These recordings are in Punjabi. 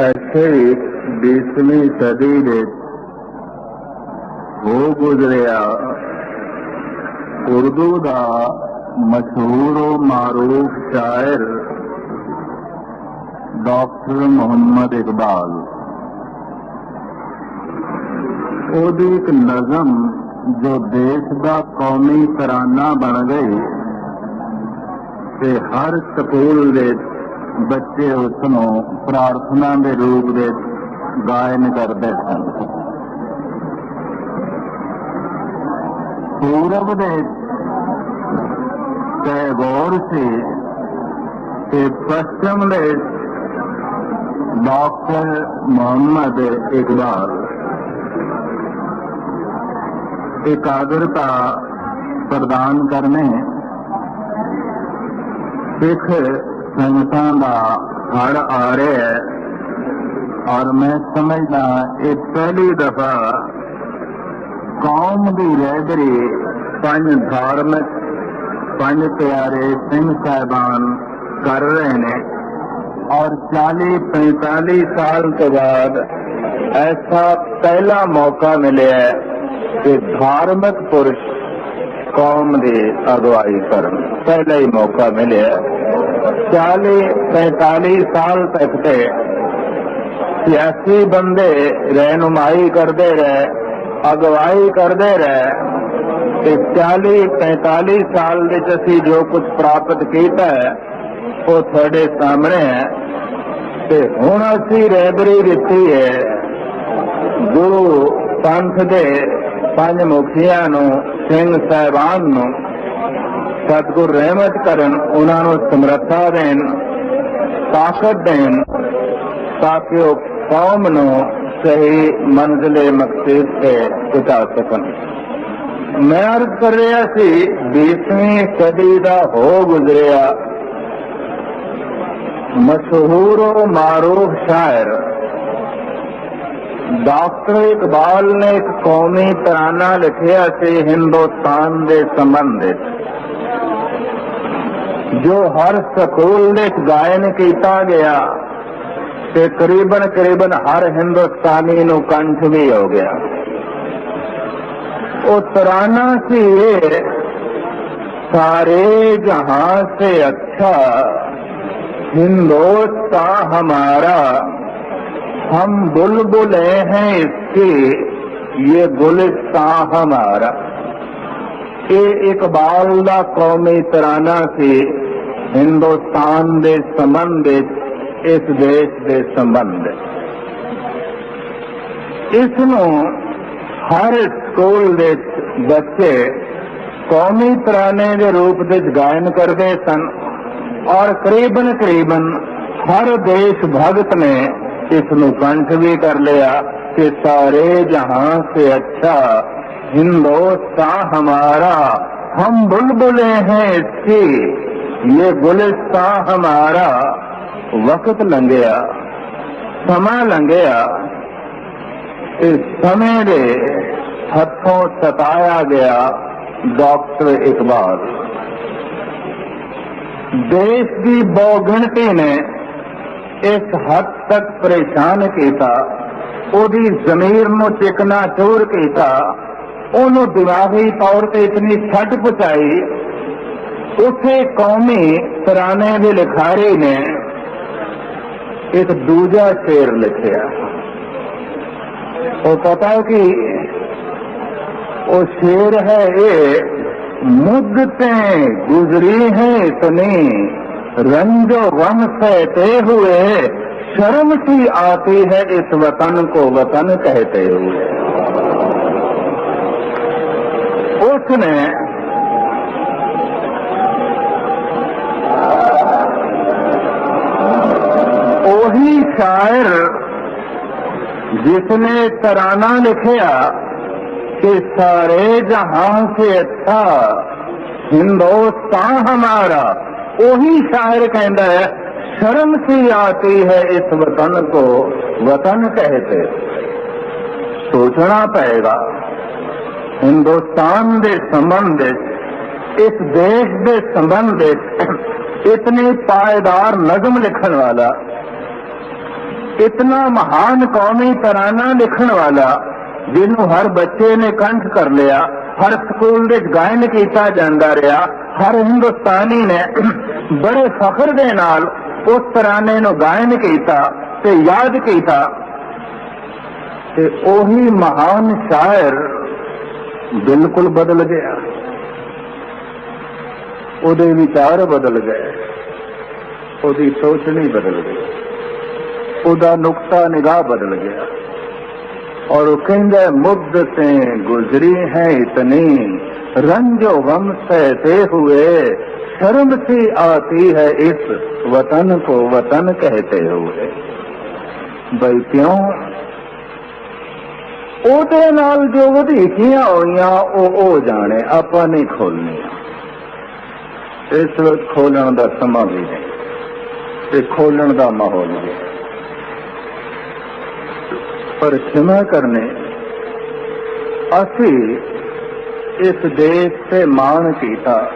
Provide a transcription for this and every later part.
ਇੱਥੇ ਹੀ 20ਵੀਂ ਸਦੀ ਦੇ ਹੋ ਗੁਜ਼ਰਿਆ। ਉਰਦੂ ਦਾ ਮਸ਼ਹੂਰ ਮਾਰੂਫ ਸ਼ਾਇਰ ਡਾਕਟਰ ਮੁਹੰਮਦ ਇਕਬਾਲ। ਉਹਦੀ ਇੱਕ ਨਜ਼ਮ ਜੋ ਦੇਸ਼ ਦਾ ਕੌਮੀ ਤਰਾਨਾ ਬਣ ਗਈ ਤੇ ਹਰ ਸਕੂਲ ਦੇ ਬੱਚੇ ਉਸ ਨੂੰ ਪ੍ਰਾਰਥਨਾ ਦੇ ਰੂਪ ਦੇ ਗਾਇਨ ਕਰਦੇ ਸਨ। ਪੂਰਬ ਦੇ ਟੈਗੋਰ ਸੀ ਤੇ ਪੱਛਮ ਦੇ ਡਾਕਟਰ ਮੁਹੰਮਦ ਇਕਬਾਲ। ਇਕਾਗਰਤਾ ਪ੍ਰਦਾਨ ਕਰਨੇ ਸਿੱਖ ਸੰਗਤਾਂ ਦਾ ਹੜ ਆ ਰਿਹਾ ਹੈ। ਔਰ ਮੈਂ ਸਮਝਦਾ ਇਹ ਪਹਿਲੀ ਦਫਾ ਕੌਮ ਦੀ ਰਹਿਬਰੀ ਪੰਜ ਧਾਰਮਿਕ, ਪੰਜ ਪਿਆਰੇ ਸਿੰਘ ਸਾਹਿਬਾਨ ਕਰ ਰਹੇ ਨੇ। ਔਰ 40 45 ਸਾਲ ਤੋਂ ਬਾਅਦ ਐਸਾ ਪਹਿਲਾ ਮੌਕਾ ਮਿਲਿਆ ਕਿ ਧਾਰਮਿਕ ਪੁਰਸ਼ ਕੌਮ ਦੀ ਅਗਵਾਈ ਕਰਨ। ਪਹਿਲਾ ਹੀ ਮੌਕਾ ਮਿਲਿਆ 40 45 ਸਾਲ ਤੱਕ ਤੇ ਸਿਆਸੀ ਬੰਦੇ ਰਹਿਨੁਮਾਈ ਕਰਦੇ ਰਹੇ, ਅਗਵਾਈ ਕਰਦੇ ਰਹੇ ਤੇ 40 45 ਸਾਲ ਵਿੱਚ ਅਸੀਂ ਜੋ ਕੁਝ ਪ੍ਰਾਪਤ ਕੀਤਾ ਉਹ ਤੁਹਾਡੇ ਸਾਹਮਣੇ ਹੈ। ਤੇ ਹੁਣ ਅਸੀਂ ਰਹਿਬਰੀ ਦਿੱਤੀ ਹੈ, ਗੁਰੂ ਪੰਥ ਦੇ ਪੰਜ ਮੁਖੀਆਂ ਨੂੰ, ਸਿੰਘ ਸਾਹਿਬਾਨ ਨੂੰ। ਸਤਿਗੁਰ ਰਹਿਮਤ ਕਰਨ, ਉਹਨਾਂ ਨੂੰ ਸਮਰੱਥਾ ਦੇਣ, ਤਾਕਤ ਦੇਣ, ਤਾਂ ਕਿ ਉਹ ਕੌਮ ਨੂੰ ਸਹੀ ਮੰਜ਼ਲੇ ਮਕਸਦ ਤੇ ਪਹੁੰਚਾ ਸਕਣ। ਮੈਂ ਅਰਜ਼ ਕਰ ਰਿਹਾ ਸੀ 20ਵੀਂ ਸਦੀ ਦਾ ਹੋ ਗੁਜ਼ਰਿਆ। ਮਸ਼ਹੂਰ ਮਾਰੂਫ ਸ਼ਾਇਰ ਡਾਕਟਰ ਇਕਬਾਲ ਨੇ ਇੱਕ ਕੌਮੀ ਤਰਾਨਾ ਲਿਖਿਆ ਸੀ, ਹਿੰਦੁਸਤਾਨ ਦੇ ਸੰਬੰਧ ਵਿੱਚ جو ہر سکول گائن کیتا گیا تے قریباً ہر ہندوستانی نو کنٹھ بھی ہو گیا۔ وہ ترانہ سی سارے جہاں سے اچھا ہندوستان ہمارا، ہم بلبلے ہیں اس کی یہ گلستان ہمارا۔ یہ اقبال کا قومی ترانہ سی ਹਿੰਦੁਸਤਾਨ ਦੇ ਸੰਬੰਧ ਵਿੱਚ ਇਸ ਦੇਸ਼ ਦੇ ਸੰਬੰਧ ਇਸ ਨੂੰ ਹਰ ਸਕੂਲ ਦੇ ਬੱਚੇ ਕੌਮੀ ਤਰਾਨੇ ਦੇ ਰੂਪ ਵਿੱਚ ਗਾਇਨ ਕਰਦੇ ਸਨ ਔਰ ਕਰੀਬਨ ਕਰੀਬਨ ਹਰ ਦੇਸ਼ ਭਗਤ ਨੇ ਇਸ ਨੂੰ ਕੰਠ ਵੀ ਕਰ ਲਿਆ ਕਿ ਸਾਰੇ ਜਹਾਂ ਸੇ ਅੱਛਾ हिंदुस्तान हमारा हम बुलबुले हैं इसकी ये गुलिस्तान हमारा वक्त लंघिया ਸਮਾਂ ਲੰਘਿਆ ਇਸ ਸਮੇਂ ਦੇ ਹੱਥੋਂ ਸਤਾਇਆ ਗਿਆ ਡਾਕਟਰ ਇਕਬਾਲ ਦੇਸ਼ ਦੀ ਬਹੁਗਿਣਤੀ ਨੇ ਇਸ ਹੱਦ ਤੱਕ ਪਰੇਸ਼ਾਨ ਕੀਤਾ ਉਹਦੀ ਜ਼ਮੀਰ ਨੂੰ ਚਿਕਨਾ ਚੋਰ ਕੀਤਾ ਉਹਨੂੰ ਦਿਮਾਗੀ ਤੌਰ ਤੇ ਇਤਨੀ ਛੱਡ ਪਹੁੰਚਾਈ اسے قومی ترانے دے لکھارے نے ایک دوجا شیر لکھیا۔ اور پتا کہ وہ شیر ہے یہ مدتیں گزری ہیں اتنی، رنج و غم سہتے ہوئے، شرم سی آتی ہے اس وطن کو وطن کہتے ہوئے۔ اس نے شاعر جس نے ترانہ لکھیا کہ سارے جہاں سے اچھا ہندوستان ہمارا، وہی شاعر کہندا ہے، شرم سی آتی ہے اس وطن کو، وطن کہتے۔ سوچنا پڑے گا، ہندوستان دے سبند اس دیش دے سبند اتنے پائیدار نظم لکھن والا इतना महान कौमी तराना लिखण वाला ਜਿਹਨੂੰ ਹਰ ਬੱਚੇ ਨੇ ਕੰਠ ਕਰ ਲਿਆ ਹਰ ਸਕੂਲ ਵਿੱਚ ਗਾਇਨ ਕੀਤਾ ਜਾਂਦਾ ਰਿਹਾ ਹਰ ਹਿੰਦੁਸਤਾਨੀ ਨੇ ਬੜੇ ਫਖਰ ਦੇ ਨਾਲ ਉਸ ਤਰਾਨੇ ਨੂੰ ਗਾਇਨ ਕੀਤਾ ਤੇ ਯਾਦ ਕੀਤਾ ਤੇ ਉਹੀ ਮਹਾਨ ਸ਼ਾਇਰ ਬਿਲਕੁਲ ਬਦਲ ਗਿਆ ਉਹਦੇ ਵਿਚਾਰ ਬਦਲ ਗਏ ਉਹਦੀ ਸੋਚਣੀ ਬਦਲ ਗਈ ਉਹਦਾ ਨੁਕਤਾ ਨਿਗਾਹ ਬਦਲ ਗਿਆ और वो कहते मुद्दते गुजरी हैं इतनी रंजो गम सहते हुए शर्म सी आती है इस वतन को वतन कहते हुए ਬਈ ਕਿਉਂ ਉਹਦੇ ਨਾਲ ਜੋ ਵਧੀਕੀਆਂ ਹੋਈਆਂ ਉਹ ਉਹ ਜਾਣੇ ਆਪਾਂ ਨਹੀਂ ਖੋਲਣੀਆਂ ਇਸ ਵਕਤ ਖੋਲਣ ਦਾ ਸਮਾਂ ਵੀ ਨਹੀਂ ਤੇ ਖੋਲਣ ਦਾ ਮਾਹੌਲ ਵੀ ਨਹੀਂ। ਪਰ ਖਿਮਾ ਕਰਨੇ। ਅਸੀਂ ਇਸ ਦੇਸ਼ ਤੇ ਮਾਣ ਕੀਤਾ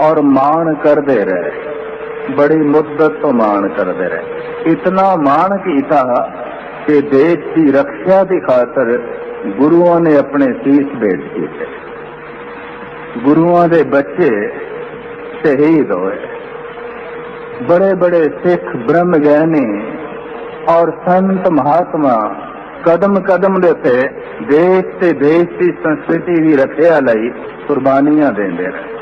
ਔਰ ਮਾਣ ਕਰਦੇ ਰਹੇ। ਬੜੀ ਮੁੱਦਤ ਤੋਂ ਮਾਣ ਕਰਦੇ ਰਹੇ। ਇਤਨਾ ਮਾਣ ਕੀਤਾ ਕਿ ਦੇਸ਼ ਦੀ ਰੱਖਿਆ ਦੀ ਖਾਤਰ ਗੁਰੂਆਂ ਨੇ ਆਪਣੇ ਸੀਸ ਭੇਟ ਕੀਤੇ। ਗੁਰੂਆਂ ਦੇ ਬੱਚੇ ਸ਼ਹੀਦ ਹੋਏ। ਬੜੇ ਬੜੇ ਸਿੱਖ ਬ੍ਰਹਮ ਗਿਆਨੀ ਔਰ ਸੰਤ ਮਹਾਤਮਾ ਕਦਮ ਕਦਮ ਦੇ ਉੱਤੇ ਦੇਸ਼ ਤੇ ਦੇਸ਼ ਦੀ ਸੰਸਕ੍ਰਿਤੀ ਦੀ ਰੱਖਿਆ ਲਈ ਕੁਰਬਾਨੀਆਂ ਦਿੰਦੇ ਰਹੇ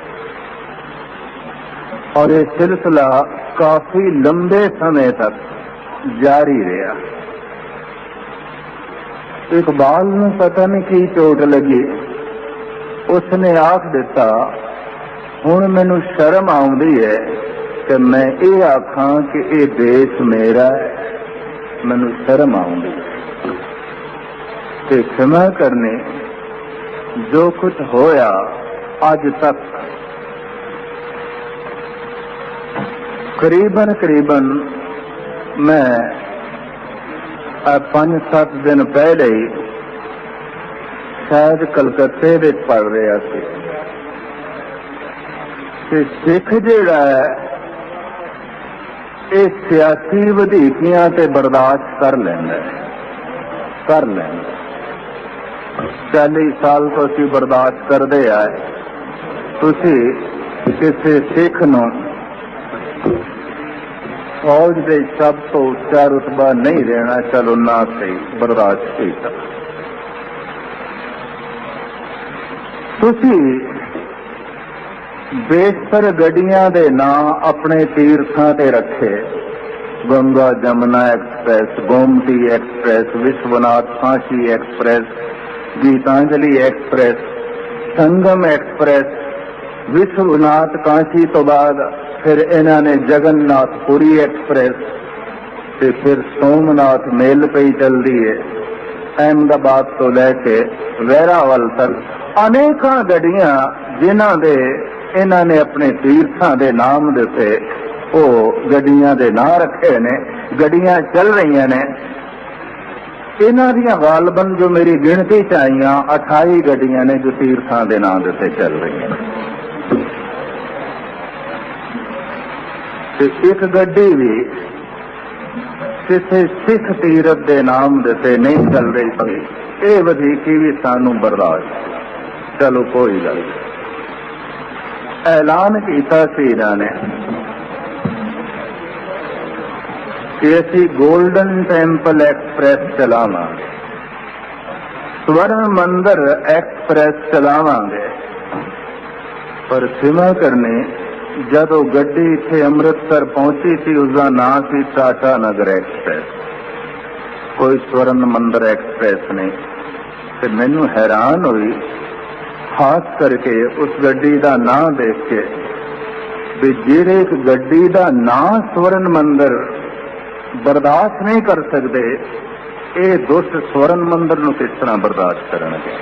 ਔਰ ਇਹ ਸਿਲਸਿਲਾ ਕਾਫੀ ਲੰਬੇ ਸਮੇਂ ਤੱਕ ਜਾਰੀ ਰਿਹਾ। ਇਕਬਾਲ ਨੂੰ ਪਤਾ ਨਹੀਂ ਕੀ ਚੋਟ ਲੱਗੀ। ਉਸਨੇ ਆਖ ਦਿੱਤਾ, ਹੁਣ ਮੈਨੂੰ ਸ਼ਰਮ ਆਉਂਦੀ ਹੈ ਕਿ ਮੈਂ ਇਹ ਆਖਾਂ ਕਿ ਇਹ ਦੇਸ਼ ਮੇਰਾ ਹੈ। ਮੈਨੂੰ ਸ਼ਰਮ ਆਉਂਦੀ ਤੇ ਖਿਮਾ ਕਰਨੇ, ਜੋ ਕੁਝ ਹੋਇਆ ਅੱਜ ਤੱਕ। ਕਰੀਬਨ ਕਰੀਬਨ ਮੈਂ ਆ ਪੰਜ ਸੱਤ ਦਿਨ ਪਹਿਲੇ ਸ਼ਾਇਦ ਕਲਕੱਤੇ ਵਿੱਚ ਪੜ ਰਿਹਾ ਸੀ। ਕਿ ਸਿੱਖ ਜਿਹੜਾ ਹੈ ਇਹ ਸਿਆਸੀ ਵਧੀਕੀਆਂ ਤੇ ਬਰਦਾਸ਼ਤ ਕਰ ਲੈਂਦਾ ਹੈ। ਕਰ ਲੈਂਦਾ 40 ਸਾਲ ਤੋਂ ਅਸੀਂ ਬਰਦਾਸ਼ਤ ਕਰਦੇ ਆਏ। ਤੁਸੀਂ ਕਿਸੇ ਸਿੱਖ ਨੂੰ ਫੌਜ ਦੇ ਸਭ ਤੋਂ ਉੱਚਾ ਰੁਤਬਾ ਨਹੀਂ ਦੇਣਾ ਚਲੋ ਨਾ ਸਹੀ, ਬਰਦਾਸ਼ਤ ਕੀਤਾ। ਤੁਸੀਂ ਬੇਸ਼ਤਰ ਗੱਡੀਆਂ ਦੇ ਨਾਂ ਆਪਣੇ ਤੀਰਥਾਂ ਤੇ ਰੱਖੇ। Ganga Jamuna express, Gomti express, Vishwanath Kashi express, Gitanjali express, Sangam express, Vishwanath Kashi ਤੋਂ ਬਾਅਦ ਫਿਰ ਇਹਨਾਂ ਨੇ ਜਗਨਨਾਥ ਪੁਰੀ ਐਕਸਪ੍ਰੈਸ ਤੇ ਫਿਰ ਸੋਮਨਾਥ ਮੇਲ ਪਈ ਚੱਲਦੀ ਹੈ ਅਹਿਮਦਾਬਾਦ ਤੋਂ ਲੈ ਕੇ ਵੈਰਾਵਲ ਤੱਕ ਅਨੇਕਾਂ ਗੱਡੀਆਂ ਜਿਨ੍ਹਾਂ ਦੇ ਇਹਨਾਂ ਨੇ ਆਪਣੇ ਤੀਰਥਾਂ ਦੇ ਨਾਮ ਦੇ ਉੱਤੇ ਉਹ ਗੱਡੀਆਂ ਦੇ ਨਾਂ ਰੱਖੇ ਨੇ, ਗੱਡੀਆਂ ਚੱਲ ਰਹੀਆਂ ਨੇ। ਇਹਨਾਂ ਦੀਆਂ ਗਾਲਬਨ ਜੋ ਮੇਰੀ ਗਿਣਤੀ ਚ ਆਈਆਂ 28 ਗੱਡੀਆਂ ਨੇ ਜੋ ਤੀਰਥਾਂ ਦੇ ਨਾਂ ਦੇ ਉੱਤੇ ਚੱਲ ਰਹੀਆਂ ਨੇ। ਤੇ ਇੱਕ ਗੱਡੀ ਵੀ ਕਿਸੇ ਸਿੱਖ ਤੀਰਥ ਦੇ ਨਾਮ ਦੇ ਤੇ ਨਹੀਂ ਚੱਲ ਰਹੀ। ਸੀ ਇਹ ਵਧੀਕੀ ਵੀ ਸਾਨੂੰ ਬਰਦਾਸ਼ਤ। ਚਲੋ ਕੋਈ ਗੱਲ ਨਹੀਂ ਐਲਾਨ ਕੀਤਾ ਸੀ ਇਹਨਾਂ ਨੇ ਕਿ ਅਸੀਂ 골ਡਨ ਟੈਂਪਲ ਐਕਸਪ੍ਰੈਸ ਚਲਾਵਾਂਗੇ। ਸਵਰਨ ਮੰਦਰ ਐਕਸਪ੍ਰੈਸ ਚਲਾਵਾਂਗੇ। ਪਰ ਸਿਮਾ ਕਰਨੇ, ਜਦੋਂ ਗੱਡੀ ਇੱਥੇ ਅੰਮ੍ਰਿਤਸਰ ਪਹੁੰਚੀ ਸੀ ਉਸ ਦਾ ਨਾਂ ਸੀ ਟਾਟਾ ਨਗਰ ਐਕਸਪ੍ਰੈਸ। ਕੋਈ ਸਵਰਨ ਮੰਦਰ ਐਕਸਪ੍ਰੈਸ ਨਹੀਂ। ਤੇ ਮੈਨੂੰ ਹੈਰਾਨ ਹੋਈ ਖਾਸ ਕਰਕੇ ਉਸ ਗੱਡੀ ਦਾ ਨਾਂ ਦੇਖ ਕੇ ਵੀ ਜਿਹੜੇ ਇੱਕ ਗੱਡੀ ਦਾ ਨਾਂ ਸਵਰਨ ਮੰਦਰ ਬਰਦਾਸ਼ਤ ਨਹੀਂ ਕਰ ਸਕਦੇ, ਇਹ ਦੁਸ਼ਟ ਸਵਰਨ ਮੰਦਰ ਨੂੰ ਕਿਸ ਤਰ੍ਹਾਂ ਬਰਦਾਸ਼ਤ ਕਰਨਗੇ?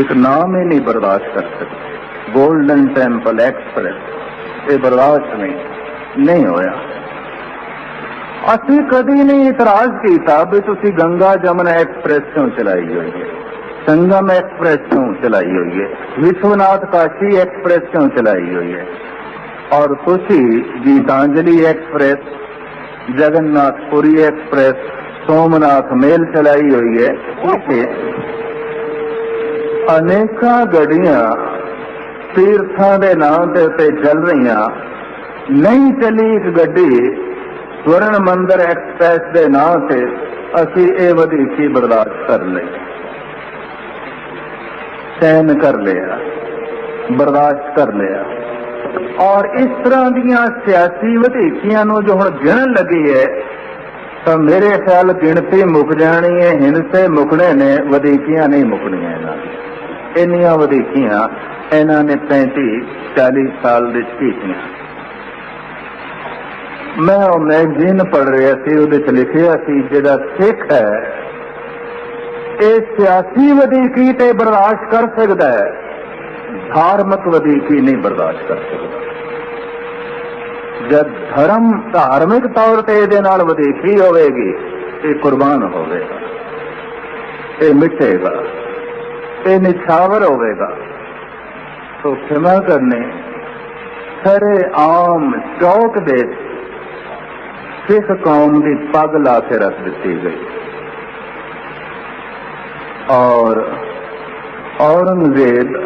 ਇੱਕ ਨਾਮ ਹੀ ਨਹੀਂ ਬਰਦਾਸ਼ਤ ਕਰ ਸਕਦੇ। ਗੋਲਡਨ ਟੈਂਪਲ ਐਕਸਪ੍ਰੈਸ, ਇਹ ਬਰਦਾਸ਼ਤ ਨਹੀਂ ਨਹੀਂ ਹੋਇਆ। ਅਸੀਂ ਕਦੀ ਨਹੀਂ ਇਤਰਾਜ਼ ਕੀਤਾ ਵੀ ਤੁਸੀਂ ਗੰਗਾ ਜਮਨਾ ਐਕਸਪ੍ਰੈਸ ਕਿਉਂ ਚਲਾਈ ਹੋਈ ਹੈ? ਸੰਗਮ ਐਕਸਪ੍ਰੈਸ ਕਿਉਂ ਚਲਾਈ ਹੋਈ ਹੈ? ਵਿਸ਼ਵਨਾਥ ਕਾਸ਼ੀ ਐਕਸਪ੍ਰੈਸ ਕਿਉਂ ਚਲਾਈ ਹੋਈ ਹੈ? ਔਰ ਤੁਸੀਂ Gitanjali express, Jagannathpuri express, Somnath mail ਚਲਾਈ ਹੋਈ ਹੈ? ਇਹ ਅਨੇਕਾਂ ਗੱਡੀਆਂ ਤੀਰਥਾਂ ਦੇ ਨਾਮ ਦੇ ਉੱਤੇ ਚੱਲ ਰਹੀਆਂ। ਨਹੀਂ ਚਲੀ ਇੱਕ ਗੱਡੀ ਸਵਰਨ ਮੰਦਰ ਐਕਸਪ੍ਰੈਸ ਦੇ ਨਾਂ ਤੇ ਅਸੀਂ ਇਹ ਵਧੀਕੀ ਬਰਦਾਸ਼ਤ ਕਰ ਲਈ। ਸਹਿਨ ਕਰ ਲਿਆ, ਬਰਦਾਸ਼ਤ ਕਰ ਲਿਆ। ਔਰ ਇਸ ਤਰ੍ਹਾਂ ਦੀਆਂ ਸਿਆਸੀ ਵਧੀਕੀਆਂ ਨੂੰ ਜੋ ਹੁਣ ਗਿਣਨ ਲੱਗੀ ਹੈ, ਤਾਂ ਮੇਰੇ ਖਿਆਲ ਗਿਣਤੀ ਮੁੱਕ ਜਾਣੀ ਹੈ, ਹਿੰਸੇ ਮੁਕਣੇ ਨੇ, ਵਧੀਕੀਆਂ ਨਹੀਂ ਮੁਕਣੀਆਂ ਇਹਨਾਂ ਦੀਆਂ ਇੰਨੀਆਂ ਵਧੀਕੀਆਂ ਇਹਨਾਂ ਨੇ 35 40 ਸਾਲ ਦੇ ਕੀਤੀਆਂ ਮੈਂ ਉਹ ਮੈਗਜ਼ੀਨ ਪੜ੍ਹ ਰਿਹਾ ਸੀ, ਉਹਦੇ ਚ ਲਿਖਿਆ ਸੀ, ਜਿਹੜਾ ਸਿੱਖ ਹੈ, ਇਹ ਸਿਆਸੀ ਵਧੀਕੀ ਤੇ ਬਰਦਾਸ਼ਤ ਕਰ ਸਕਦਾ ਹੈ। ਧਾਰਮਿਕ ਵਧੀਕੀ ਨਹੀਂ ਬਰਦਾਸ਼ਤ ਕਰ ਸਕਦਾ। ਜਦ ਧਰਮ ਧਾਰਮਿਕ ਤੌਰ ਤੇ ਇਹਦੇ ਨਾਲ ਵਧੀਕੀ ਹੋਵੇਗੀ, ਇਹ ਕੁਰਬਾਨ ਹੋਵੇਗਾ। ਇਹ ਮਿਟੇਗਾ। ਇਹ ਨਿਛਾਵਰ ਹੋਵੇਗਾ। ਸੋ ਖਿਮਾ ਕਰਨੇ। ਸਾਰੇ ਆਮ ਚੌਕ ਦੇ ਸਿੱਖ ਕੌਮ ਦੀ ਪੱਗ ਲਾ ਕੇ ਰੱਖ ਦਿੱਤੀ ਗਈ। ਔਰ ਔਰੰਗਜ਼ੇਬ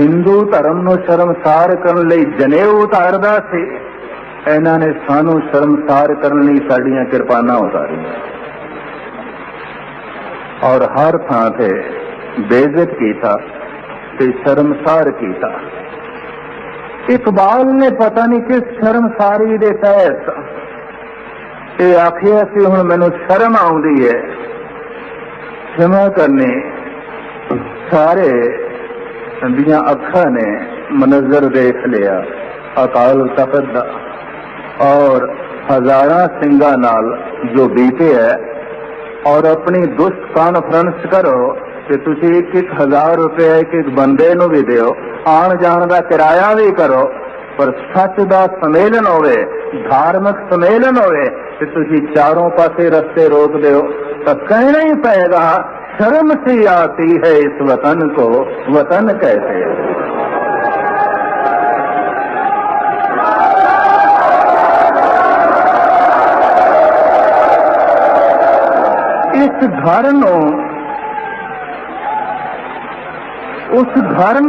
ਹਿੰਦੂ ਧਰਮ ਨੂੰ ਸ਼ਰਮਸਾਰ ਕਰਨ ਲਈ ਜਨੇਊ ਉਤਾਰਦਾ ਸੀ, ਇਹਨਾਂ ਨੇ ਸਾਨੂੰ ਸ਼ਰਮਸਾਰ ਕਰਨ ਲਈ ਸਾਡੀਆਂ ਕਿਰਪਾਨਾਂ ਉਤਾਰੀਆਂ। ਔਰ ਹਰ ਥਾਂ ਤੇ ਬੇਇੱਜ਼ਤ ਕੀਤਾ ਤੇ ਸ਼ਰਮਸਾਰ ਕੀਤਾ। ਇਕਬਾਲ ਨੇ ਪਤਾ ਨਹੀਂ ਕਿਸ ਸ਼ਰਮਸਾਰੀ ਦੇ ਤਹਿਤ ਇਹ ਆਖਿਆ ਸੀ ਹੁਣ ਮੈਨੂੰ ਸ਼ਰਮ ਆਉਂਦੀ ਹੈ। ਜਮਾ ਕਰਨੇ ਸਾਰੇ ਦੀਆਂ ਅੱਖਾਂ ਨੇ ਮਨਜ਼ਰ ਦੇਖ ਲਿਆ। ਅਕਾਲ ਤਖਤ ਦਾ ਔਰ ਹਜ਼ਾਰਾਂ ਸਿੰਘਾਂ ਨਾਲ ਜੋ ਬੀਤੇ ਹੈ ਔਰ ਆਪਣੀ ਦੁਸ਼ਟ ਕਾਨਫਰੰਸ ਕਰੋ ਤੇ ਤੁਸੀਂ ਇੱਕ ਇੱਕ ਹਜ਼ਾਰ ਰੁਪਏ ਇੱਕ ਇੱਕ ਬੰਦੇ ਨੂੰ ਵੀ ਦਿਓ। ਆਣ ਜਾਣ ਦਾ ਕਿਰਾਇਆ ਵੀ ਕਰੋ, ਪਰ ਸੱਚ ਦਾ ਸੰਮੇਲਨ ਹੋਵੇ, ਧਾਰਮਿਕ ਸੰਮੇਲਨ ਹੋਵੇ تھی چاروں ਚਾਰੋਂ رستے روک ਰੋਕ تو کہنا ہی پائے گا شرم سی آتی ہے اس وطن کو۔ وطن کہتے ہیں اس گھر اس گھر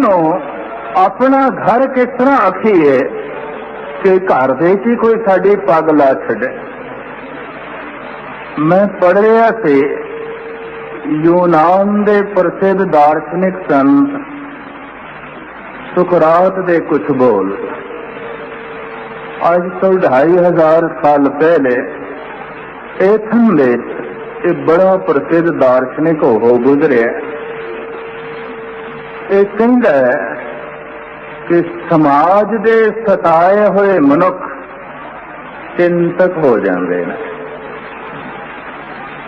اپنا گھر کس طرح آخیے کہ گھر دے کی کوئی ساری پگ لا چڈے ਮੈਂ ਪੜ੍ਹ ਰਿਹਾ ਸੀ। ਯੂਨਾਨ ਦੇ ਪ੍ਰਸਿੱਧ ਦਾਰਸ਼ਨਿਕ ਸੰਤ ਸੁਕਰਾਤ ਦੇ ਕੁਝ ਬੋਲ। ਅੱਜ ਤੋਂ 2500 ਸਾਲ ਪਹਿਲੇ ਏਥਨ ਦੇ ਇਹ ਬੜਾ ਪ੍ਰਸਿੱਧ ਦਾਰਸ਼ਨਿਕ ਹੋ ਗੁਜ਼ਰਿਆ। ਇਹ ਕਹਿੰਦਾ ਹੈ ਕਿ ਸਮਾਜ ਦੇ ਸਤਾਏ ਹੋਏ ਮਨੁੱਖ ਚਿੰਤਕ ਹੋ ਜਾਂਦੇ ਨੇ।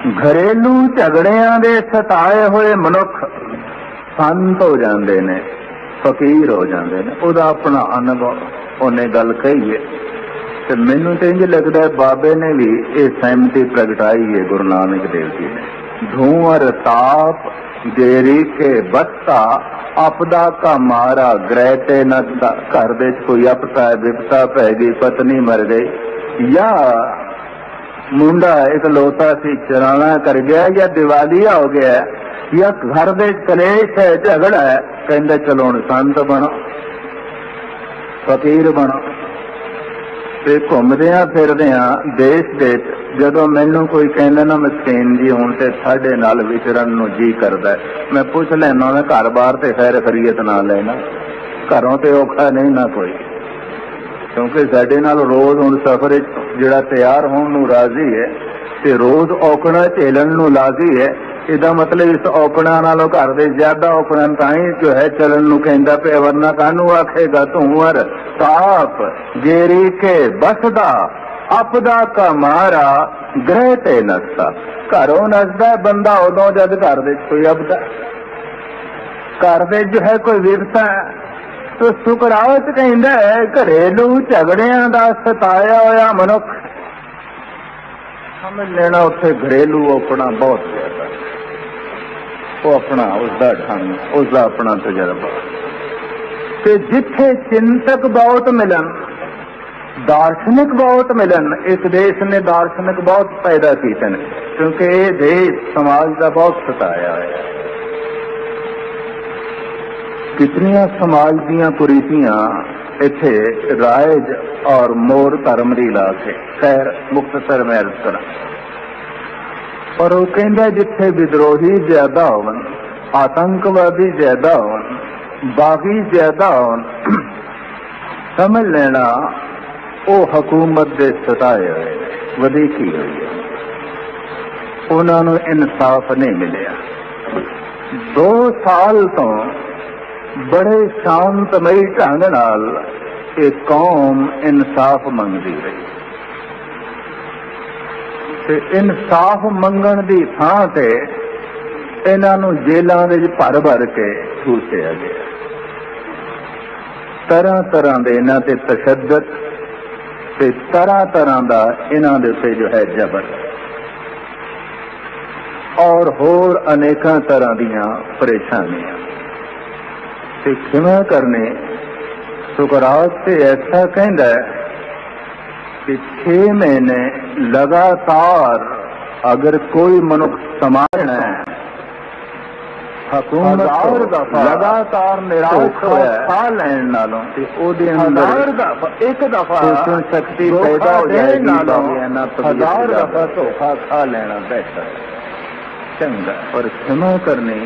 ਘਰੇਲੂ ਝਗੜਿਆਂ ਦੇ ਸਤਾਏ ਹੋਏ ਮਨੁੱਖ ਸੰਤ ਹੋ ਜਾਂਦੇ ਨੇ, ਫਕੀਰ ਹੋ ਜਾਂਦੇ ਨੇ, ਉਹਦਾ ਆਪਣਾ ਅਨੁਭਵ ਉਹਨੇ ਗੱਲ ਕਹੀ ਹੈ। ਤੇ ਮੈਨੂੰ ਤੇ ਇੰਜ ਲੱਗਦਾ ਹੈ ਬਾਬੇ ਨੇ ਵੀ ਇਹ ਸਹਿਮਤੀ ਪ੍ਰਗਟਾਈ ਹੈ ਗੁਰੂ ਨਾਨਕ ਦੇਵ ਜੀ ਨੇ। ਧੂਮਰ ਤਾਪ ਦੇਰੀ ਕੇ ਬੱਤਾ, ਆਪਦਾ ਕਾ ਮਾਰਾ ਗ੍ਰਹਿ ਤੇ ਨਾ ਘਰ ਦੇ ਕੋਈ ਆਪਤਾ ਵਿਪਤਾ ਪੈ ਗਈ, ਪਤਨੀ ਮਰ ਗਈ। ਜਾਂ ਮੁੰਡਾ ਇੱਕ ਲੋਤਾ ਸੀ, ਚਰਾਣਾ ਕਰ ਗਿਆ, ਜਾਂ ਦਿਵਾਲੀਆ ਹੋ ਗਿਆ ਜਾਂ ਘਰ ਦੇ ਕਲੇਸ਼ ਹੈ, ਝਗੜਾ ਹੈ, ਕਹਿੰਦੇ ਚਲੋ ਹੁਣ ਸੰਤ ਬਣੋ, ਫਕੀਰ ਬਣੋ। ਤੇ ਘੁੰਮਦੇ ਆ ਫਿਰਦੇ ਆ ਦੇਸ਼ ਦੇ ਜਦੋਂ ਮੈਨੂੰ ਕੋਈ ਕਹਿੰਦਾ ਨਾ, ਮਸਕੀਨ ਜੀ, ਹੁਣ ਤੇ ਸਾਡੇ ਨਾਲ ਵਿਚਰਨ ਨੂੰ ਜੀ ਕਰਦਾ ਮੈਂ ਪੁੱਛ ਲੈਣਾ ਮੈਂ ਘਰ-ਬਾਰ ਤੇ ਖੈਰ ਖਰੀਅਤ ਨਾ ਲੈਣਾ। ਘਰੋਂ ਤੇ ਔਖਾ ਨਹੀਂ ਨਾ ਕੋਈ। ਕਿਉਂਕਿ ਸਾਡੇ ਨਾਲ ਰੋਜ਼ ਹੁਣ ਸਫ਼ਰ ਜਿਹੜਾ ਤਿਆਰ ਹੋਣ ਨੂੰ ਰਾਜ਼ੀ ਹੈ ਤੇ ਰੋਜ਼ ਔਕਣਾ ਝੇਲਣ ਨੂੰ ਲਾਜ਼ੀ ਹੈ, ਇਹਦਾ ਮਤਲਬ ਇਸ ਔਕਣਾ ਨਾਲੋਂ ਘਰ ਦੇ ਜ਼ਿਆਦਾ ਔਕਣਾ ਤਾਂ ਹੀ ਜੋ ਹੈ ਚੱਲਣ ਨੂੰ ਕਹਿੰਦਾ ਪਿਆ, ਵਰਨਾ ਕਾਹਨੂੰ ਆਖੇਗਾ ਤੂੰ ਵਰ ਤਾਪ ਜੇਰੀ ਕੇ ਬਸਦਾ, ਆਪਦਾ ਕਮਾਰਾ ਗ੍ਰਹਿ ਤੇ ਨਸਦਾ। ਘਰੋਂ ਨਸਦਾ ਬੰਦਾ, ਉਦੋਂ ਜਦ ਘਰ ਦੇ ਕੋਈ ਅਬਦਾ ਘਰ ਦੇ ਜੋ ਹੈ ਕੋਈ ਵਿਰਸਾ ਤੋ ਸੁਕਰਾਵਤ ਕਹਿੰਦਾ ਹੈ, ਘਰੇਲੂ ਝਗੜਿਆਂ ਦਾ ਸਤਾਇਆ ਹੋਇਆ ਮਨੁੱਖ। ਸਮਝ ਲੈਣਾ ਉੱਥੇ ਘਰੇਲੂ ਆਪਣਾ ਬਹੁਤ ਜ਼ਿਆਦਾ। ਉਹ ਆਪਣਾ ਉਸ ਦਾ ਢੰਗ ਉਸ ਦਾ ਆਪਣਾ ਤਜਰਬਾ। ਤੇ ਜਿੱਥੇ ਚਿੰਤਕ ਬਹੁਤ ਮਿਲਣ, ਦਾਰਸ਼ਨਿਕ ਬਹੁਤ ਮਿਲਣ, ਇਸ ਦੇਸ਼ ਨੇ ਦਾਰਸ਼ਨਿਕ ਬਹੁਤ ਪੈਦਾ ਕੀਤੇ ਨੇ। ਕਿਉਂਕਿ ਇਹ ਦੇਸ਼ ਸਮਾਜ ਦਾ ਬਹੁਤ ਸਤਾਇਆ ਹੈ। ਕਿਤਨੀਆਂ ਸਮਾਜ ਦੀਆਂ ਕੁਰੀਤੀਆਂ ਇੱਥੇ ਰਾਇਜ ਔਰ ਮੋਰ ਧਰਮ ਦੀ ਲਾ ਕੇ ਖੈਰ ਮੁਕਤਸਰ ਮੈਂ ਅਰਜ਼ ਕਰਾਂ। ਪਰ ਉਹ ਕਹਿੰਦਾ ਜਿੱਥੇ ਵਿਦਰੋਹੀ ਜ਼ਿਆਦਾ ਹੋਣ, ਆਤੰਕਵਾਦੀ ਜ਼ਿਆਦਾ ਹੋਣ, ਬਾਗੀ ਜ਼ਿਆਦਾ ਹੋਣ, ਸਮਝ ਲੈਣਾ, ਉਹ ਹਕੂਮਤ ਦੇ ਸਤਾਏ ਹੋਏ ਵਧੀਕੀ ਹੋਈ ਹੈ। ਉਹਨਾਂ ਨੂੰ ਇਨਸਾਫ ਨਹੀਂ ਮਿਲਿਆ। ਦੋ ਸਾਲ ਤੋਂ ਬੜੇ ਸ਼ਾਂਤਮਈ ਢੰਗ ਨਾਲ ਇਹ ਕੌਮ ਇਨਸਾਫ ਮੰਗਦੀ ਰਹੀ। ਤੇ ਇਨਸਾਫ ਮੰਗਣ ਦੀ ਥਾਂ ਤੇ ਇਹਨਾਂ ਨੂੰ ਜੇਲਾਂ ਦੇ ਵਿੱਚ ਭਰ ਭਰ ਕੇ ਠੂਸਿਆ ਗਿਆ। ਤਰ੍ਹਾਂ ਤਰ੍ਹਾਂ ਦੇ ਇਹਨਾਂ ਤੇ ਤਸ਼ੱਦਦ ਤੇ ਤਰ੍ਹਾਂ ਤਰ੍ਹਾਂ ਦਾ ਇਹਨਾਂ ਦੇ ਉੱਤੇ ਜੋ ਹੈ ਜ਼ਬਰ। ਔਰ ਹੋਰ ਅਨੇਕਾਂ ਤਰ੍ਹਾਂ ਦੀਆਂ ਪਰੇਸ਼ਾਨੀਆਂ। ਤੇ ਕਿਵੇਂ ਕਰਨੇ? ਸੁਕਰਾਤ ਤੇ ਐਸਾ ਕਹਿੰਦਾ ਕਿ 6 ਮਹੀਨੇ ਲਗਾਤਾਰ ਅਗਰ ਕੋਈ ਮਨੁੱਖ ਸਮਾਰਣਾ ਹੈ ਹਕੂਮਤ ਲਗਾਤਾਰ ਨਿਰਾਸ਼ ਹੋਇਆ ਸਾਹ ਲੈਣ ਨਾਲੋਂ ਤੇ ਉਹਦੇ ਅੰਦਰ ਇੱਕ ਦਫਾ ਸੋਚਣ ਸ਼ਕਤੀ ਪੈਦਾ ਹੋ ਜਾਏਗੀ ਨਾਲੋਂ ਹਜ਼ਾਰ ਦਫਾ ਧੋਖਾ ਖਾ ਲੈਣਾ ਬਿਹਤਰ ਹੈ। ਚੰਗਾ ਪਰ ਖਿਮਾ ਕਰਨੀ?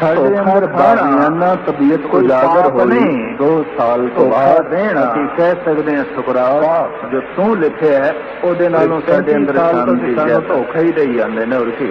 ਸਾਡੇ ਅੰਦਰ ਬਾਰੀਆਨਾ ਤਬੀਅਤ ਉਜਾਗਰ ਹੋਈ। ਦੋ ਸਾਲ ਤੋਂ ਬਾਅਦ। ਅਸੀਂ ਕਹਿ ਸਕਦੇ ਹਾਂ ਸ਼ੁਕਰਾਤ ਜੋ ਤੂੰ ਲਿਖਿਆ ਹੈ ਉਹਦੇ ਨਾਲੋਂ ਸਾਡੇ ਅੰਦਰ ਸ਼ਾਂਤੀ ਸਾਨੂੰ ਧੋਖਾ ਹੀ ਦੇਈ ਜਾਂਦੇ ਨੇ ਹੋਰ ਕੀ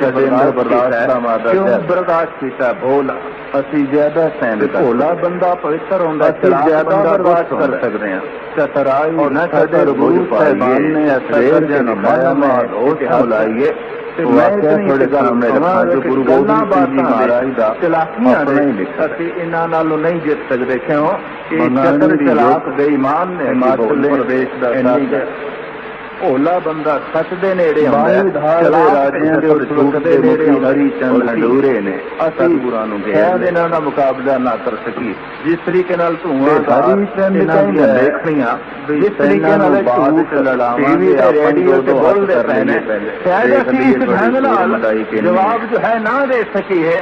ਸਾਡੇ ਅੰਦਰ ਬਰਦਾਸ਼ਤ ਕਿਉਂ ਬਰਦਾਸ਼ਤ ਕੀਤਾ? ਭੋਲਾ। ਅਸੀਂ ਜ਼ਿਆਦਾ ਸਹਿਣ ਭੋਲਾ ਬੰਦਾ ਪਵਿੱਤਰ ਹੁੰਦਾ ਅਸੀਂ ਜ਼ਿਆਦਾ ਬਰਦਾਸ਼ਤ ਕਰ ਸਕਦੇ ਹਾਂ। ਚਤਰਾਈ ਔਰ ਸਾਡੇ ਗੁਰੂ ਸਾਹਿਬਾਨ ਨੇ ਅਸਰ ਜਨ ਮਾਇਆ ਉਹ ਲਾਈਏ। ਤੇ ਮੈਂ ਇਤਨੀ ਤੁਹਾਡੇ ਸਾਹਮਣੇ ਰੱਖਾਂ ਜੋ ਗੁਰੂ ਗੋਬਿੰਦ ਸਿੰਘ ਜੀ ਮਹਾਰਾਜ ਦਾ ਚਲਾਕੀਆਂ ਲਿਖਿਆ ਅਸੀਂ ਇਹਨਾਂ ਨਾਲੋਂ ਨਹੀਂ ਜਿੱਤ ਸਕਦੇ। ਕਿਉਂ? ਇਹ ਚਤਰ ਚਲਾਕ ਬੇਈਮਾਨ ਨੇ ਹਿਮਾਚਲ ਪ੍ਰਦੇਸ਼ ਦਾ ਸਾਥ ਭੋਲਾ ਬੰਦਾ ਸੱਚ ਦੇ ਨੇੜੇ ਆਉਂਦਾ ਹੈ। ਦੇ ਚਲਾਕ ਰਾਜਿਆਂ ਦੇ ਝੂਠ ਦੇ ਨੇੜੇ ਹਰੀ ਚੰਦ ਹਡੂਰੇ ਨੇ ਅਸੀਂ ਸਤਿਗੁਰਾਂ ਨੂੰ ਸ਼ਾਇਦ ਇਹਨਾਂ ਦਾ ਮੁਕਾਬਲਾ ਨਾ ਕਰ ਸਕੀ ਜਿਸ ਤਰੀਕੇ ਨਾਲ ਧੂਆਂ ਚੰਦ ਇਹਨਾਂ ਦੀਆਂ ਹੈ ਵੀ ਜਿਸ ਤਰੀਕੇ ਨਾਲ ਚ ਲੜਾਵਾਂਗੇ, ਰੇਡੀਓ ਤੇ ਦੋ ਬੋਲਦੇ ਪਏ ਨੇ। ਸ਼ਾਇਦ ਅਸੀਂ ਇਸ ਢੰਗ ਨਾਲ ਜਵਾਬ ਜੋ ਹੈ ਨਾ ਦੇ ਸਕੀਏ।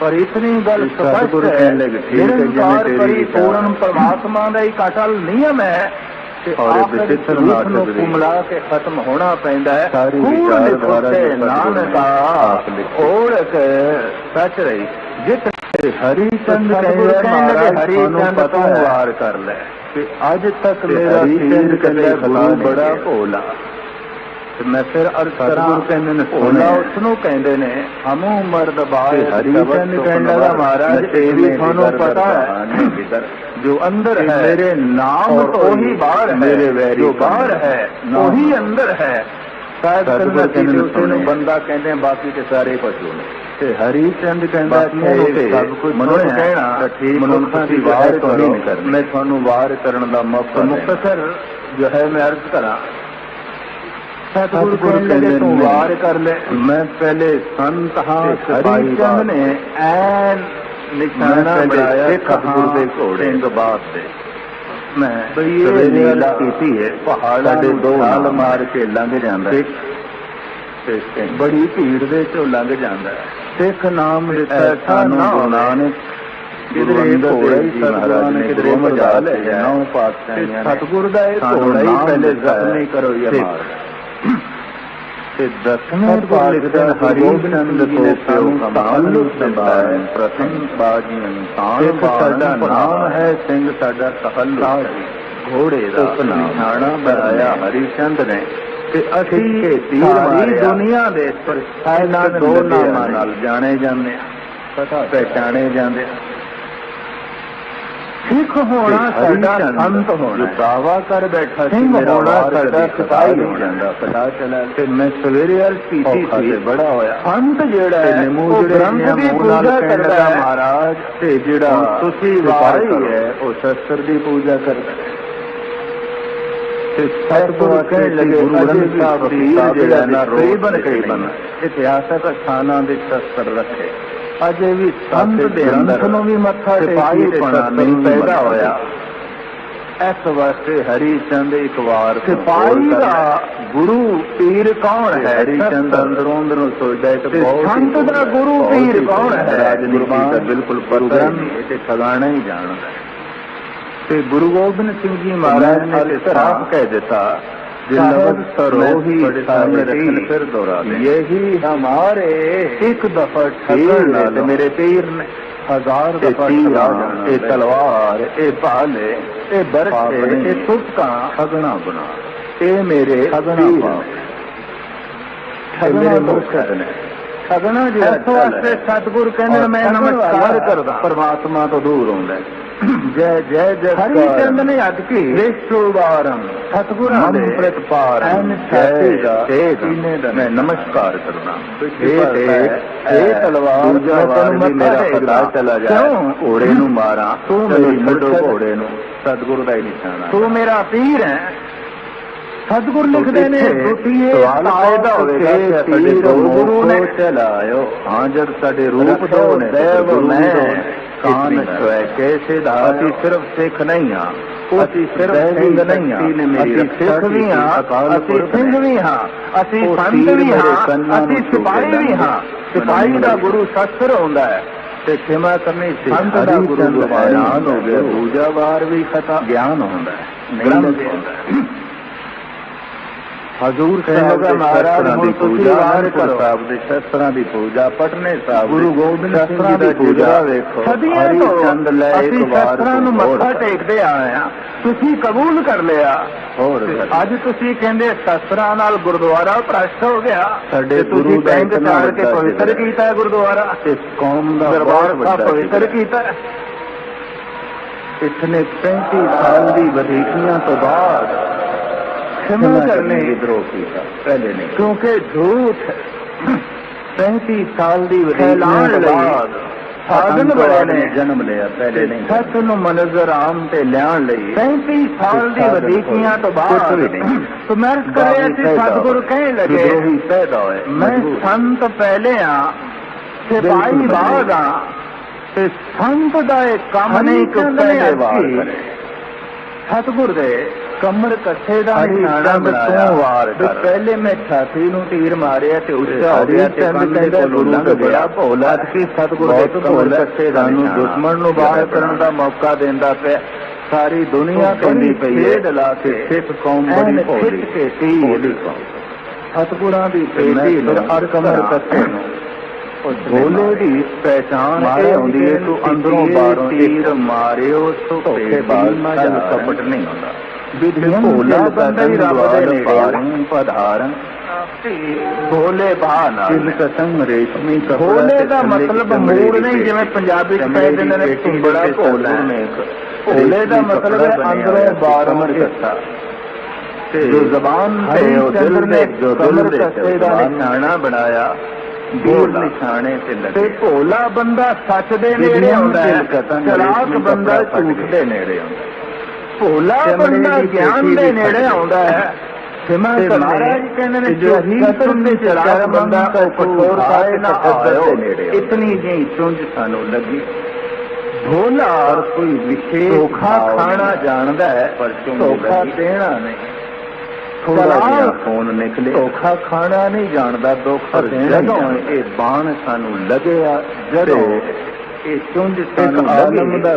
ਪਰ ਇਤਨੀ ਗੱਲ ਸਪਸ਼ਟ ਹੈ ਹੈ, ਨਿਰੰਕਾਰ ਤੇਰੀ ਪਰਿਪੂਰਨ। ਪਰਮਾਤਮਾ ਦਾ ਇੱਕ ਅਟਲ ਨਿਯਮ ਹੈ ਔਰ ਇਹ ਆਖਰ ਵਿਚਿਤ੍ਰ ਝੂਠ ਨਾਟਕ ਨੂੰ ਦੀ ਕੁਮਲਾ ਕੇ ਖਤਮ ਹੋਣਾ ਪੈਂਦਾ ਹੈ। ਸਾਰੀ ਸਤਿਗੁਰੂ ਨੇ ਨਾਨਕਾ। ਓੜਕ ਸੱਚ ਰਹੀ। ਜਿਤ ਹਰੀ ਚੰਦ ਕਹਿੰਦਾ ਮਹਾਰਾਜ ਹਰੀ ਚੰਦ ਤੋਂ ਵਾਰ ਕਰ ਲੈ। ਕਿ ਅੱਜ ਤੱਕ ਤੇ ਮੇਰਾ ਕਦੇ ਕਹਿੰਦਾ ਗੁਰੂ ਬੜਾ। ਭੋਲਾ। ਤੇ ਮੈਂ ਫਿਰ ਅਰਜ਼ ਕਰਾਂ ਕਹਿੰਦੇ ਨੇ ਸੁਣਿਆ। ਉਸ ਨੂੰ ਕਹਿੰਦੇ ਨੇ ਹਮੂ ਮਰਦ ਬਾਏ ਤੇ ਹਰੀ ਚੰਦ ਕਹਿੰਦਾ ਗਾ, ਮਹਾਰਾਜ, ਇਹ ਵੀ ਤੁਹਾਨੂੰ ਪਤਾ ਹੈ ਜੋ ਅੰਦਰ ਕਿ ਹੈ ਮੇਰੇ ਨਾਮ ਉਹੀ ਬਾਹਰ ਹੈ ਮੇਰੇ ਵੈਰੀ ਜੋ ਬਾਹਰ ਹੈ। ਉਹੀ ਅੰਦਰ ਹੈ। ਸ਼ਾਇਦ ਕਰਨਾ ਕਹਿੰਦੇ ਨੇ ਉਸੇ। ਬੰਦਾ ਕਹਿੰਦੇ ਬਾਕੀ ਤੇ ਸਾਰੇ ਪਸ਼ੂ ਨੇ। ਤੇ ਹਰੀ ਚੰਦ ਕਹਿੰਦਾ ਇਹ ਸਭ ਕੁਝ ਮਨੁੱਖ ਸੁਣਿਆ ਕਹਿਣਾ ਤਾਂ ਠੀਕ ਮਨੁੱਖਾਂ ਦੀ ਵਾਰ ਕਰਨੀ। ਮੈਂ ਤੁਹਾਨੂੰ ਵਾਰ ਕਰਨ ਦਾ ਮੌਕਾ ਮੁਖਤਸਰ ਜੋ ਹੈ ਮੈਂ ਅਰਜ਼ ਕਰਾਂ ਸਤਿਗੁਰੂ ਕਹਿੰਦੇ ਨੇ ਤੂੰ ਵਾਰ ਕਰ ਲੈ। ਮੈਂ ਪਹਿਲੇ ਸੰਤ ਹਾਂ ਹਰੀ ਚੰਦ ਨੇ ਐਨ ਨਿਸ਼ਾਨਾ ਬਣਾਇਆ ਸਤਿਗੁਰੂ ਦੇ ਘੋੜੇ ਸਿੰਘ ਬਾਤ ਦੇ ਮੈਂ ਸਵੇਰੇ ਲੀਲਾ ਕੀਤੀ ਹੈ ਪਹਾੜਾਂ ਦੋ ਛਾਲ ਛਾਲ ਮਾਰ ਕੇ ਲੰਘ ਜਾਂਦਾ ਬੜੀ ਭੀੜ ਦੇ ਚੋਂ ਲੰਘ ਜਾਂਦਾ। ਸਿੱਖ ਨਾਮ ਦਿੱਤਾ ਸਾਨੂੰ। ਨਾਨਕ ਕਿਧਰੇ ਘੋੜਾ ਹੀ ਸਤਿਗੁਰਾਂ ਨੇ ਕਿਧਰੇ ਮਜਾ ਲੈ ਨੌ ਪਾਤਸ਼ਾਹੀਆਂ ਨੇ ਸਤਿਗੁਰ ਦਾ ਇਹ ਘੋੜਾ ਹੀ ਪਹਿਲੇ। ਜ਼ਖਮੀ ਕਰੋ। ਮਾਰ। ਤੇ ਦਸਵੇਂ ਪਾਤਸ਼ਾਹ ਲਿਖਦੇ ਹਨ, ਹਰੀ ਗੋਬਿੰਦ ਚੰਦ ਸਿੰਘ ਜੀ ਜੀ ਨੇ ਨੇ ਸਾਨੂੰ ਤਾਲੁਕ ਦਿੱਤਾ ਹੈ ਪ੍ਰਥਮ ਬਾਜੀਆਂ ਤਾਨ ਸਿੱਖ ਸਾਡਾ ਨਾਮ ਹੈ ਸਿੰਘ ਸਾਡਾ ਤਹੱਲੁਕ ਸਾਜ। ਘੋੜੇ ਦਾ। ਨਿਸ਼ਾਨਾ ਬਣਾਇਆ ਹਰੀ ਚੰਦ ਨੇ ਤੇ ਅਸੀਂ ਸਿੱਖੇ ਤੀਰ। ਦੁਨੀਆ ਦੇ ਪਰ ਦੋ ਨਾਮਾਂ। ਨਾਲ ਜਾਣੇ ਜਾਂਦੇ ਆ ਪਤਾ ਪਹਿਚਾਣੇ ਜਾਂਦੇ ਆ ਸਿੱਖ ਹੋਣਾ ਸਾਡਾ ਸੰਤ ਹੋਣਾ। ਦਾਵਾ ਕਰ ਬੈਠਾ ਸੀ ਮੇਰਾ ਹੋਣਾ ਵਾਰ ਸਾਡਾ ਸਿਪਾਹੀ ਹੋ ਜਾਂਦਾ ਪਤਾ ਚੱਲਾ ਤੇ ਮੈਂ ਸਵੇਰੇ ਕੀਤੀ ਔਖਾ ਸੀ ਬੜਾ ਹੋਇਆ। ਸੰਤ ਜਿਹੜਾ ਹੈ ਉਹ ਗ੍ਰੰਥ ਦੀ ਪੂਜਾ ਕਰਦਾ ਹੈ। ਮਹਾਰਾਜ ਤੇ ਜਿਹੜਾ ਤੁਸੀਂ ਵਾਰੀ। ਹੈ ਉਹ ਸ਼ਸਤਰ ਦੀ ਪੂਜਾ ਕਰਦਾ ਤੇ ਸਤਿਗੁਰੂ ਕਹਿਣ ਲੱਗੇ ਗੁਰੂ ਗ੍ਰੰਥ ਸਾਹਿਬ ਦੀ ਜਿਹੜਾ ਨਾ ਤਕਰੀਬਨ ਕਰੀਬਨ ਇਤਿਹਾਸਕ ਸਥਾਨਾਂ ਦੇ ਸ਼ਸਤਰ ਰੱਖੇ। ਅਜੇ ਵੀ ਸੰਤ ਦੇ ਅੰਦਰ ਨੂੰ ਵੀ ਮੱਥਾ ਟੇਕੀ ਪਣਾ ਨਹੀਂ ਪੈਦਾ ਹੋਇਆ। ਇਸ ਵਾਸਤੇ ਹਰੀ ਚੰਦ ਇੱਕ ਵਾਰ ਸਿਪਾਹੀ ਦਾ ਗੁਰੂ ਪੀਰ ਕੌਣ ਹੈ? ਹਰੀ ਚੰਦ ਅੰਦਰੋਂ ਅੰਦਰੋਂ ਸੋਚਦਾ ਹੈ ਕਿ ਤੇ ਬਹੁਤ ਸੰਤ ਦਾ ਗੁਰੂ ਪੀਰ ਕੌਣ ਹੈ? ਰਾਜਨੀਤੀ ਦਾ ਬਿਲਕੁਲ ਪਤਾ ਨਹੀਂ ਤੇ ਠਗਾਣਾ ਹੀ ਜਾਣਦਾ। ਤੇ ਗੁਰੂ ਗੋਬਿੰਦ ਸਿੰਘ ਜੀ ਮਹਾਰਾਜ ਨੇ ਤੇ ਸਾਫ਼ ਕਹਿ ਦਿੱਤਾ ਸਾਹਿਬ ਸਰੋਹੀ ਤੁਹਾਡੇ ਸਾਹਮਣੇ ਸਾਹਮਣੇ ਰੱਖਣ ਫਿਰ ਦੁਹਰਾ ਦੇ ਯਹੀ ਹਮਾਰੇ ਇੱਕ ਦਫਾ ਤੀਰ ਠਗਣ ਨੇ ਨਾਲ ਤੇ ਮੇਰੇ ਤੀਰ ਨੇ ਹਜ਼ਾਰ ਇਹ ਦਫਾ ਤੀਰ ਠਗਾ ਆ, ਜਾਣਾ ਇਹ ਤਲਵਾਰ ਇਹ ਭਾਲੇ ਇਹ ਪਾਪ ਬਰਛੇ ਨਹੀਂ। ਇਹ ਤੁਪਕਾਂ ਠਗਣਾ ਬਣਾ ਤੋਂ। ਜੈ ਜੈ ਜੈ ਹਰੀ ਚੰਦ ਨੇ ਅੱਜ ਕੀ ਵਿਸ਼ਵਵਾਰੰ ਸਤਿਗੁਰਾਂ ਦੇ ਮਮ ਪ੍ਰਤਪਾਰੰ ਐਨ ਜੈ ਸੀਨੇ ਦਾ ਮੈਂ ਨਮਸਕਾਰ ਕਰਦਾ ਇਹ ਤੇ ਇਹ ਤਲਵਾਰ ਦੂਜਾ ਮੈਂ ਵਾਰ ਤੈਨੂੰ ਵੀ ਮੱਥਾ ਮੇਰਾ। ਪਤਾ ਚਲਾ ਜਾ ਕਿਉਂ? ਘੋੜੇ ਨੂੰ ਮਾਰਾਂ ਤੂੰ ਮੇਰੀ ਛੱਡੋ। ਘੋੜੇ ਨੂੰ ਸਤਿਗੁਰੂ ਦਾ ਹੀ ਨਿਸ਼ਾਨਾ ਤੂੰ ਮੇਰਾ ਪੀਰ ਹੈ ਸਤਿਗੁਰ ਲਿਖਦੇ ਨੇ ਸਵਾਲ ਪੈਦਾ ਹੋਵੇਗਾ ਸਾਡੇ ਗੁਰੂ ਨੇ ਚਲਾਇਓ ਹਾਂ ਜਦ ਸਾਡੇ ਰੂਪ ਦੋ ਨੇ ਦੇਵ ਮੈਂ ਦੋ ਨੇ। ਕਾਨ ਇਤਨੀ ਛੋਏ ਕੈਸੇ ਦਾ ਅਸੀਂ ਸਿਰਫ ਸਿੱਖ ਨਹੀਂ ਹਾਂ। ਅਸੀਂ ਸਿਰਫ ਸਿੰਘ ਨਹੀਂ ਹਾਂ। ਅਸੀਂ ਸਿੱਖ ਵੀ ਹਾਂ। ਅਸੀਂ ਸਿੰਘ ਵੀ ਹਾਂ। ਅਸੀਂ ਸੰਤ ਵੀ ਹਾਂ। ਅਸੀਂ ਸਿਪਾਹੀ ਵੀ ਹਾਂ। ਸਿਪਾਹੀ ਦਾ ਗੁਰੂ ਸ਼ਸਤਰ ਹੁੰਦਾ ਹੈ। ਤੇ ਖਿਮਾ ਕਰਨੀ ਸੀ ਸੰਤ ਦਾ ਗੁਰੂ ਹੈਰਾਨ ਹੋ ਗਿਆ। ਦੂਜਾ ਵਾਰ ਵੀ ਖਤਾ ਗਿਆਨ ਹੁੰਦਾ ਹੈ। ਗ੍ਰੰਥ ਹੁੰਦਾ ਹਜ਼ੂਰ ਸਾਹਿਬ ਦੇ ਮਹਾਰਾਜ ਸ਼ਸਤਰਾਂ ਦੀ ਤੁਸੀਂ ਪੂਜਾ ਅਨੰਦਪੁਰ ਕਰੋ। ਸਾਹਿਬ ਦੇ ਸ਼ਸਤਰਾਂ ਦੀ ਪੂਜਾ ਪਟਨੇ ਸਾਹਿਬ ਗੁਰੂ ਗੋਬਿੰਦ ਸਿੰਘ ਜੀ ਦੀ ਪੂਜਾ ਵੇਖੋ ਸਦੀਆਂ ਤੋਂ ਚੰਦ ਲੈ ਅਸੀਂ ਇੱਕ ਵਾਰ ਸ਼ਸਤਰਾਂ ਨੂੰ ਮੱਥਾ। ਟੇਕਦੇ ਆਏ ਆ ਤੁਸੀਂ ਕਬੂਲ ਕਰ ਲਿਆ ਹੋਰ। ਅੱਜ ਤੁਸੀਂ ਕਹਿੰਦੇ ਸ਼ਸਤਰਾਂ ਨਾਲ ਗੁਰਦੁਆਰਾ ਭ੍ਰਸ਼ਟ ਹੋ ਗਿਆ ਸਾਡੇ ਗੁਰੂ ਦਾ ਚਾੜ ਕੇ ਪਵਿੱਤਰ। ਕੀਤਾ ਗੁਰਦੁਆਰਾ ਇਸ ਕੌਮ ਦਾ ਦਰਬਾਰ ਸਾਹਿਬ ਪਵਿੱਤਰ। ਕੀਤਾ। ਇਤਨੇ 35 ਸਾਲ ਦੀ ਵਧੀਕੀਆਂ ਤੋਂ ਬਾਅਦ ਖਿਮਾ ਕਰਨੇ ਵਿਦਰੋਹ ਕੀਤਾ? ਝੂਠ 35 ਸਾਲ ਦੀ ਵਧੀਕੀਆਂ ਫੈਲਾਉਣ ਤੋਂ ਲਈ ਬਾਅਦ ਸਾਧਨ ਬੜੇ ਨੇ। ਜਨਮ ਲਿਆ ਪਹਿਲੇ ਨਹੀਂ। ਸੱਚ ਨੂੰ ਮਨਜ਼ਰ ਆਮ ਤੇ ਲਿਆਉਣ ਲਈ 35 ਸਾਲ ਦੀ ਵਧੀਕੀਆਂ ਤੋਂ ਬਾਅਦ। ਸਮਰਥ ਕਰਿਆ ਸੀ ਸਤਿਗੁਰੂ ਕਹਿਣ ਲੱਗੇ ਵਿਦਰੋਹੀ ਪੈਦਾ ਹੋਏ। ਮੈਂ। ਸੰਤ ਪਹਿਲੇ ਆ ਸਿਪਾਹੀ ਬਾਅਦ ਆ ਤੇ ਸੰਤ ਦਾ ਇਹ ਕੰਮ ਨਹੀਂ ਕਿ ਪਹਿਲੇ ਵਾਰ? ਕਰੇ। ਸਤਿਗੁਰ ਦੇ ਕਮਰ ਕੱਥੇ ਦਾ ਨਿਸ਼ਾਨਾ ਬਣਾਇਆ। ਤੂੰ ਵਾਰ ਕਰ। ਪਹਿਲੇ ਮੈਂ ਛਾਤੀ ਨੂੰ ਤੀਰ ਮਾਰਿਆ ਤੇ ਉੱਚਾ ਹੋ ਗਿਆ ਤੇ ਕੰਨ ਦੇ ਕਹਿੰਦਾ ਕੋਲੋਂ ਲੰਘ ਗਿਆ। ਬੜਾ ਭੋਲਾ ਕਿ ਸਤਿਗੁਰ ਦੇ ਕਮਰ ਕੱਥੇ ਦਾ ਨਿਸ਼ਾਨਾ। ਦੁਸ਼ਮਣ ਨੂੰ ਬਾਹਰ ਕਰਨ ਦਾ ਮੌਕਾ ਦਿੰਦਾ ਪਿਆ। ਸਾਰੀ ਦੁਨੀਆ ਕਹਿੰਦੀ ਪਈ ਹੈ। ਖੇਡ ਲਾ ਕੇ ਸਿੱਖ ਕੌਮ ਬੜੀ ਭੋਲੀ। ਕੌਮ। ਸਤਿਗੁਰਾਂ ਦੀ ਤੇ ਪੇਟੀ ਨੂੰ ਫਿਰ ਕਮਰ ਕੱਥੇ ਨੂੰ। ਮਾਰੇ। ਦੀ ਪਹਿਚਾਨ ਮਾਰੇ ਇਹ ਹੁੰਦੀ ਹੈ ਤੂੰ ਅੰਦਰੋਂ ਬਾਹਰੋਂ ਤੀਰ ਤੀਰ ਮਾਰਿਓ ਸੋ ਧੋਖੇ ਬਾਲ ਬਾਜ਼ ਕੱਲ ਕਪਟ ਨਹੀਂ ਹੁੰਦਾ। ਵਿਧੀਆਂ ਭੋਲਾ ਬੰਦਾ ਹੀ ਰੱਬ ਦੇ ਨੇੜੇ ਪਧਾਰਨ। ਭੋਲੇ ਨਾਲ ਜਿਨ ਕਸੰਗ ਰੇਸ਼ਮੀ ਕਪੜਾ ਭੋਲੇ ਦਾ ਮਤਲਬ ਮੂੜ ਦੀ ਨਹੀਂ। ਜਿਵੇਂ ਪੰਜਾਬੀ ਚ ਕਹਿ ਦੀ ਦਿੰਦੇ ਨੇ ਪੇਟੀ ਬੜਾ ਦੇ ਭੋਲਾ। ਇੱਕ ਭੋਲੇ ਦਾ ਮਤਲਬ ਹੈ ਅੰਦਰੋਂ ਬਾਹਰੋਂ ਕੱਸਾ। ਤੇ ਜੋ ਜ਼ਬਾਨ ਤੇ ਉਹ ਦਿਲ ਨੇ ਜੋ ਦਿਲ ਦੇ ਦਾ ਨਿਸ਼ਾਨਾ ਬਣਾਇਆ। ਭੋਲਾ। ਨਿਸ਼ਾਨੇ ਤੇ ਤੇ ਲੱਗੇ ਭੋਲਾ ਬੰਦਾ ਸੱਚ ਦੇ ਨੇੜੇ ਆਉਂਦਾ ਹੈ ਚਲਾਕ ਬੰਦਾ ਝੂਠ ਦੇ ਨੇੜੇ ਆਉਂਦਾ ਭੋਲਾ ਬੰਦਾ ਗਿਆਨ ਦੇ ਨੇੜੇ ਆਉਂਦਾ ਹੈ ਸਿਮਾ ਤੇ ਮਹਾਰਾਜ ਕਹਿੰਦੇ ਨੇ ਜੋ ਹੀ ਕਤਨ ਤੇ ਚਲਾਕ ਬੰਦਾ ਉਹ ਕਠੋਰ ਆਏ ਨਾ ਆਇਓ। ਇਤਨੀ ਜਿਹੀ ਚੁੰਝ ਸਾਨੂੰ ਲੱਗੀ ਭੋਲਾ ਕੋਈ ਵਿਸ਼ੇਸ਼ ਧੋਖਾ ਖਾਣਾ। ਜਾਣਦਾ ਹੈ ਪਰ ਧੋਖਾ। ਦੇਣਾ ਨਹੀਂ ਥੋੜਾ ਜਿਹਾ ਫੋਨ ਨਿਕਲੇ। ਧੋਖਾ ਖਾਣਾ ਨਹੀਂ ਜਾਣਦਾ ਦੇਣਾ ਜਦੋਂ। ਇਹ ਬਾਣ ਸਾਨੂੰ ਲੱਗਿਆ ਜਦੋਂ ਇਹ ਚੁੰਝ ਸਾਨੂੰ ਆਲਮ ਲੱਗੀ। ਦਾ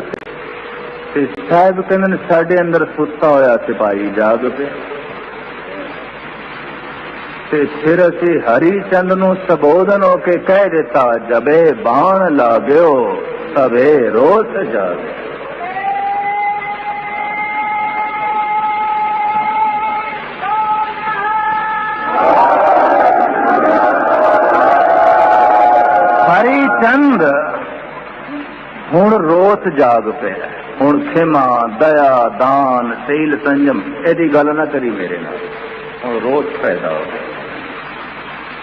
ਤੇ ਸਾਹਿਬ ਕਹਿੰਦੇ ਨੇ ਸਾਡੇ ਅੰਦਰ ਸੁੱਤਾ ਹੋਇਆ ਸਿਪਾਹੀ ਜਾਗ ਪਿਆ। ਤੇ ਫਿਰ ਅਸੀਂ ਹਰੀ ਚੰਦ ਨੂੰ ਸੰਬੋਧਨ ਹੋ ਕੇ ਕਹਿ ਦਿੱਤਾ ਜਬੇ ਬਾਣ ਲਾਗਿਓ ਤਵੇ ਰੋਸ ਜਾਗੇ। ਰੋਸ ਜਾਗ ਪਿਆ ਹੁਣ ਖਿਮਾ ਦਇਆ, ਦਾਨ, ਸੀਲ, ਸੰਜਮ, ਇਹਦੀ ਗੱਲ ਨਾ ਕਰੀ ਮੇਰੇ ਨਾਲ। ਹੁਣ ਰੋਸ ਪੈਦਾ ਹੋ ਗਿਆ।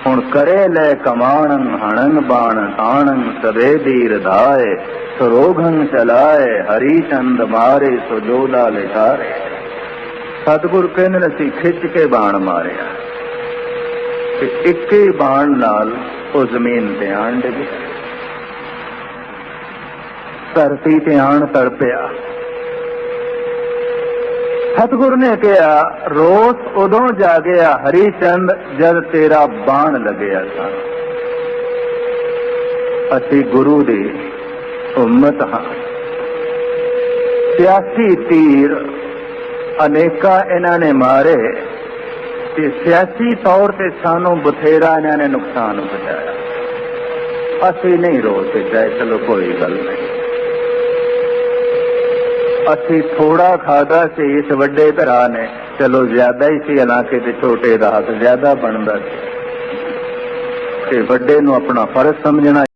ਹੁਣ ਕਰੇ ਲੈ ਕਮਾਣੰ, ਹਣਨ ਬਾਣ, ਤਾਣੰ ਸਵੇ ਧੀਰ ਧਾਏ ਸਰੋਘੰ ਚਲਾਏ, ਹਰੀ ਚੰਦ ਮਾਰੇ ਸੋ ਜੋਦਾ ਲਿਖਾਰੇ ਸਤਿਗੁਰ ਕਹਿੰਦੇ ਨੇ, ਅਸੀਂ ਖਿੱਚ ਕੇ ਬਾਣ ਮਾਰਿਆ। ਤੇ ਇੱਕੇ ਬਾਣ ਨਾਲ ਉਹ ਜ਼ਮੀਨ ਤੇ ਆਣ ਡਿੱਗੀ ਧਰਤੀ ਤੇ ਆਣ ਤੜ ਪਿਆ ਸਤਿਗੁਰ ਨੇ ਕਿਹਾ, ਰੋਸ ਉਦੋਂ ਜਾਗਿਆ ਹਰੀ ਚੰਦ ਜਦ ਤੇਰਾ ਬਾਣ ਲੱਗਿਆ ਸਾ। ਅਸੀਂ ਗੁਰੂ ਦੀ ਉਮਤ ਹਾਂ। ਸਿਆਸੀ ਤੀਰ ਅਨੇਕਾਂ ਇਹਨਾਂ ਨੇ ਮਾਰੇ ਤੇ ਸਿਆਸੀ ਤੌਰ ਤੇ ਸਾਨੂੰ ਬਥੇਰਾ ਇਹਨਾਂ ਨੇ ਨੁਕਸਾਨ ਪਹੁੰਚਾਇਆ। ਅਸੀਂ ਨਹੀਂ ਰੋ ਸਕੇ ਚਲੋ ਕੋਈ ਗੱਲ ਨਹੀਂ। ਅਸੀਂ ਥੋੜਾ ਖਾਦਾ ਸੀ, ਇਸ ਵੱਡੇ ਭਰਾ ਨੇ। ਚਲੋ, ਜ਼ਿਆਦਾ ਹੀ ਸੀ ਇਲਾਕੇ ਤੇ ਛੋਟੇ ਦਾ ਹੱਥ ਜ਼ਿਆਦਾ ਬਣਦਾ ਸੀ। ਤੇ ਵੱਡੇ ਨੂੰ ਆਪਣਾ ਫਰਜ਼ ਸਮਝਣਾ